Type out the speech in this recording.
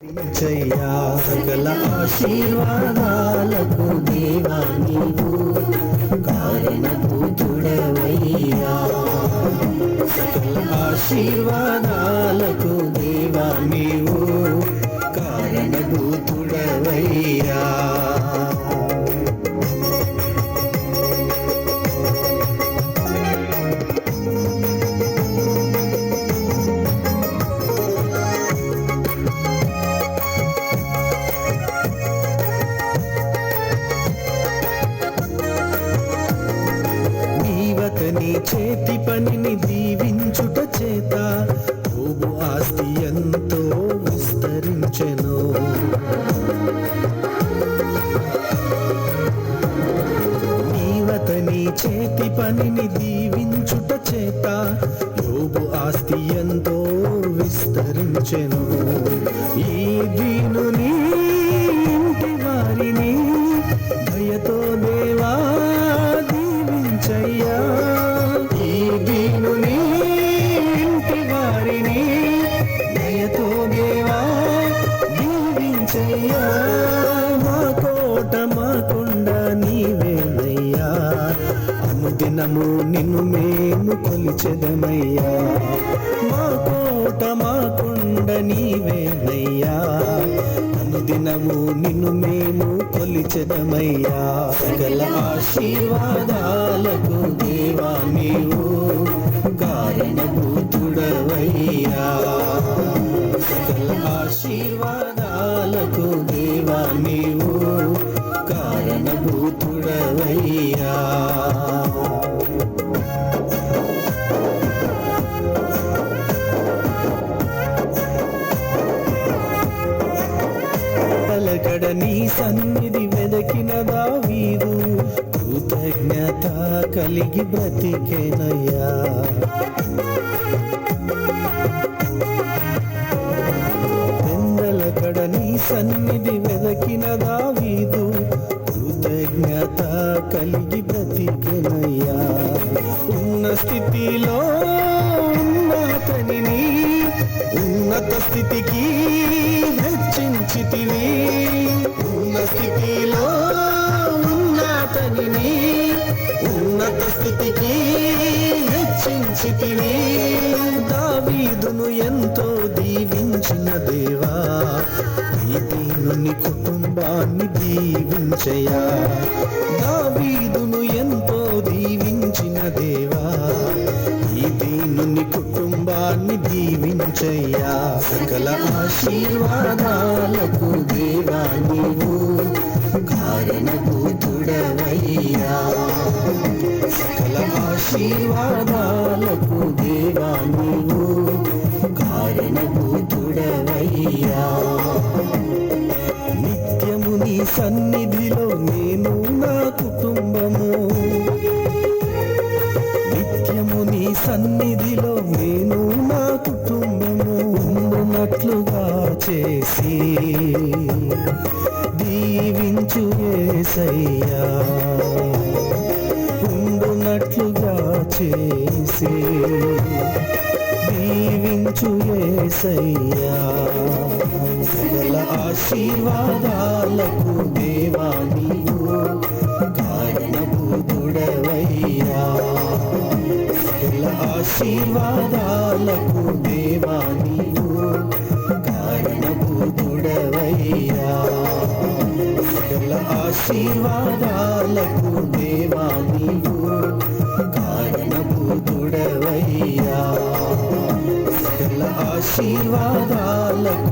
చయ్యా సకల ఆశీర్వాదాలకు దేవా నీవు కారణభూతుడవయ్యా సకల ఆశీర్వాదాలకు దేవా నీవు కారణభూతుడవయ్యా ఇంటి పనిని దీవించుట చేత. భూము ఆస్తి ఎంతో విస్తరించెను. నీవతని చేతి పనిని దీవించుట చేత. యోబు ఆస్తి ఎంతో విస్తరించెను. అనుదినము నిన్ను మేము కొలిచెదమయ్యా. మా కోట మా కొండ నీవేనయ్యా. అనుదినము నిన్ను మేము కొలిచెదమయ్యా. సకల ఆశీర్వాదాలకు దేవా నీవు కారణభూతుడవయ్యా. సకల ఆశీర్వాదాలకు దేవా నీవు కారణభూతుడవయ్యా. సన్నిధి వెదకినదా వీరు కృతజ్ఞత కలిగి బ్రతికేనయ్యా. పెందల కడ నీ సన్నిధి వెదకిన వీరు కృతజ్ఞత కలిగి బ్రతికేనయ్యా. ఉన్న స్థితిలో ఉన్నతని ఉన్నత స్థితికి స్థితికి హెచ్చించితివి దావీదును ఎంతో దీవించిన దేవా ఈ దీనుని కుటుంబాన్ని దీవించయా. దావీదును ఎంతో దీవించిన దేవా ఈ దీనుని కుటుంబాన్ని దీవించయ్యా సకల ఆశీర్వాదా శివాదాలకు దేవా నీవు కారణభూతుడవయ్యా నిత్యము నీ సన్నిధిలో నేను నా కుటుంబము. నిత్యము నీ సన్నిధిలో నేను నా కుటుంబము ఉండునట్లుగా చేసి దీవించు ఏసయ్యా ఉండునట్లు చేసి. దీవించు ఏసయ్యా. సకల ఆశీర్వాదాలకు దేవా నీవు కారణభూతుడవయ్యా సకల ఆశీర్వాదాలకు దేవా నీవు కారణభూతుడవయ్యా సకల ఆశీర్వాదాలకు దేవా ఆశీర్వాదాలకు